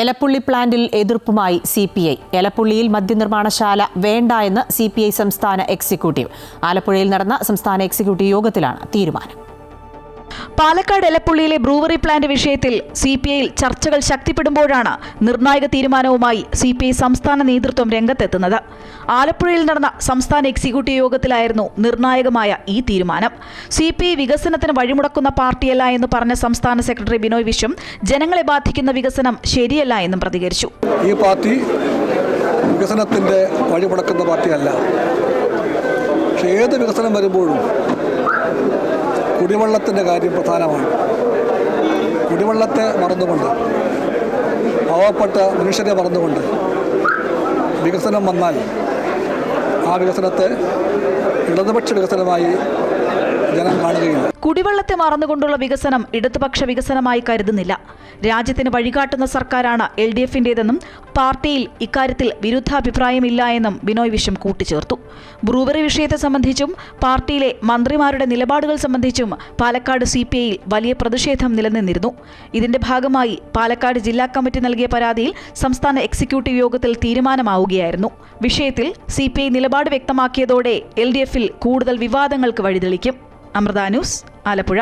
എലപ്പുള്ളി പ്ലാന്റിൽ എതിർപ്പുമായി C P I. എലപ്പുള്ളിയിൽ മദ്യനിർമ്മാണശാല വേണ്ട എന്ന് സി പി ഐ സംസ്ഥാന എക്സിക്യൂട്ടീവ്. ആലപ്പുഴയിൽ നടന്ന സംസ്ഥാന എക്സിക്യൂട്ടീവ് യോഗത്തിലാണ് തീരുമാനം. പാലക്കാട് എലപ്പുള്ളിയിലെ ബ്രൂവറി പ്ലാന്റ് വിഷയത്തിൽ സി പി ഐയിൽ ചർച്ചകൾ ശക്തിപ്പെടുമ്പോഴാണ് നിർണായക തീരുമാനവുമായി സി പി ഐ സംസ്ഥാന നേതൃത്വം രംഗത്തെത്തുന്നത്. ആലപ്പുഴയിൽ നടന്ന സംസ്ഥാന എക്സിക്യൂട്ടീവ് യോഗത്തിലായിരുന്നു നിർണായകമായ ഈ തീരുമാനം. സി പി ഐ വികസനത്തിന് വഴിമുടക്കുന്ന പാർട്ടിയല്ല എന്ന് പറഞ്ഞ സംസ്ഥാന സെക്രട്ടറി ബിനോയ് വിശ്വം ജനങ്ങളെ ബാധിക്കുന്ന വികസനം ശരിയല്ല എന്നും പ്രതികരിച്ചു. ഈ പാർട്ടി വികസനത്തിന്റെ വഴിമുടക്കുന്ന പാർട്ടിയല്ല. ഏത് വികസനം വരുമ്പോഴും കുടിവെള്ളത്തിന്റെ കാര്യം പ്രധാനമാണ്. കുടിവെള്ളത്തെ മറന്നുകൊണ്ട് പാവപ്പെട്ട മനുഷ്യരെ മറന്നുകൊണ്ട് വികസനം വന്നാൽ ആ വികസനത്തെ ഇടതുപക്ഷ വികസനമായി ജനം കാണുകയില്ല. കുടിവെള്ളത്തെ മറന്നുകൊണ്ടുള്ള വികസനം ഇടതുപക്ഷ വികസനമായി കരുതുന്നില്ല. രാജ്യത്തിന് വഴികാട്ടുന്ന സർക്കാരാണ് എൽ ഡി എഫിന്റേതെന്നും പാർട്ടിയിൽ ഇക്കാര്യത്തിൽ വിരുദ്ധാഭിപ്രായമില്ല എന്നും ബിനോയ് വിശ്വം കൂട്ടിച്ചേർത്തു. ബ്രൂവറി വിഷയത്തെ സംബന്ധിച്ചും പാർട്ടിയിലെ മന്ത്രിമാരുടെ നിലപാടുകൾ സംബന്ധിച്ചും പാലക്കാട് സി പി ഐയിൽ വലിയ പ്രതിഷേധം നിലനിന്നിരുന്നു. ഇതിന്റെ ഭാഗമായി പാലക്കാട് ജില്ലാ കമ്മിറ്റി നൽകിയ പരാതിയിൽ സംസ്ഥാന എക്സിക്യൂട്ടീവ് യോഗത്തിൽ തീരുമാനമാവുകയായിരുന്നു. വിഷയത്തിൽ സി പി ഐ നിലപാട് വ്യക്തമാക്കിയതോടെ എൽ ഡി എഫിൽ കൂടുതൽ വിവാദങ്ങൾക്ക് വഴിതെളിക്കും. അമൃത ന്യൂസ് ആലപ്പുഴ.